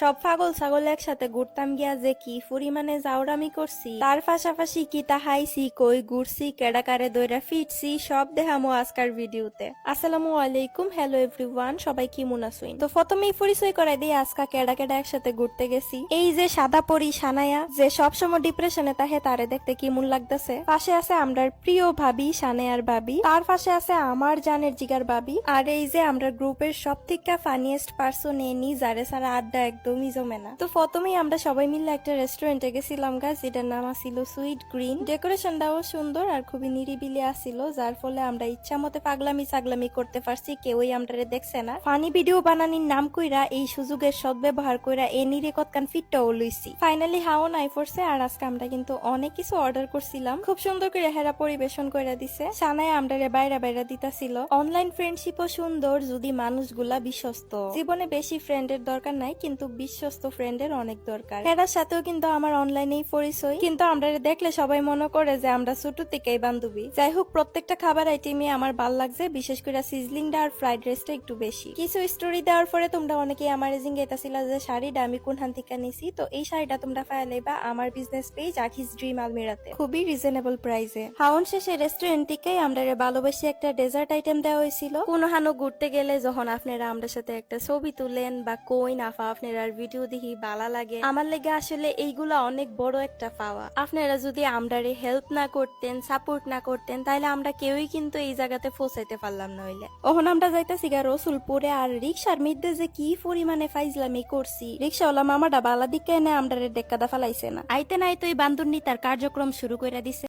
সব পাগল ছাগল একসাথে ঘুরতাম গিয়া যে কি পরিমাণে জাউরামি করছি। তার পাশাপাশি কি তা হাইছি কই ঘুরছি কেডাকারে দইরা ফিটছি সব দেখামো আজকার ভিডিওতে। আসসালামু আলাইকুম, হ্যালো এভরিওয়ান, সবাই কি মুনাসুইন তো প্রথমেই পরিচয় করাই দিই, আজকা কেডা কেডা একসাথে ঘুরতে গেছি। এই যে সাদা পরি সানায়া, যে সবসময় ডিপ্রেশনে তাহে তারে দেখতে কি মন লাগতেছে। পাশে আছে আমরার প্রিয় ভাবি, সানায়ার ভাবি। তার পাশে আছে আমার জানের জিগার ভাবি। আর এই যে আমরা গ্রুপের সব থেকে ফানিয়েস্ট পার্সন এনি যারে সারা আড্ডা একদমই জমে না তো প্রথমেই আমরা সবাই মিলে একটা রেস্টুরেন্টে গেছিলাম গাছ যেটার নাম ছিল সুইট গ্রিন ডেকোরেশনটাও সুন্দর আর খুবই নিরিবিলি আসছিল যার ফলে আমরা ইচ্ছা মতে পাগলামি চাগলামি করতে পারছি, কেউই আমরা দেখছে না। ফানি ভিডিও বানানির নাম কইরা এই সুযোগের সদ্ব্যবহার কইরা এ নিরে কতকান ফিটটাও লইছি। ফাইনালি হাও নাই পড়ছে, আর আজকে আমরা কিন্তু অনেক কিছু অর্ডার করছিলাম। খুব সুন্দর করে হেরা পরিবেশন করে দিছে। সানায় আমরা বাইরা বাইরা দিতাছিল। অনলাইন ফ্রেন্ডশিপও সুন্দর, যদি মানুষগুলা বিশ্বস্ত। জীবনে বেশি ফ্রেন্ডের দরকার নাই, কিন্তু বিশ্বস্ত ফ্রেন্ডের অনেক দরকার। হেরার সাথেও কিন্তু আমার অনলাইনেই পরিচয়। কিন্তু আমরা দেখলে সবাই মনে করে যে আমরা ছোট থেকেই বান্ধবী। যাই হোক, প্রত্যেকটা খাবার আইটেমই আমার ভালো লাগছে, বিশেষ করে সিজলিংটা আর ফ্রাইড রাইসটা একটু বেশি। কিছু স্টোরি দেওয়ার পরে তোমরা অনেকেই আমার রেজিং গেতাছিলা যে শাড়িটা আমি কোন হান থেকে নিছি তো এই শাড়িটা তোমরা ফায়ালাইবা আমার বিজনেস পেজ আখিস ড্রিম আলমিরাতে। খুবই রিজনেবল প্রাইসে হাউন শেষে রেস্টুরেন্ট থেকেই আমরা ভালোবাসি একটা ডেজার্ট আইটেম দেওয়া হয়েছিল। কোনো হানো ঘুরতে গেলে যখন আপনারা আমাদের সাথে একটা ছবি তুলেন বা কইন আফা, আপনারা ভিডিও দেখি ভালো লাগে। আমার লেগে আসলে এইগুলা অনেক বড় একটা পাওয়া। আপনারা যদি আমরারে হেল্প না করতেন সাপোর্ট না করতেন তাহলে আমরা কেউই কিন্তু এই জায়গাতে পৌঁছাইতে পারলাম নইলে ওখন আমরা যাইতাছি গা রসুলপুরে আর রিক্সার মধ্যে যে কি পরিমাণে ফাইজলামি করছি। রিক্সাওয়ালা মামাটা বালা দিকে এনে আমরারে ডেক্কাদা ফালাইছে না। আইতে নাই তো এই বান্দুরনি তার কার্যক্রম শুরু করে দিছে।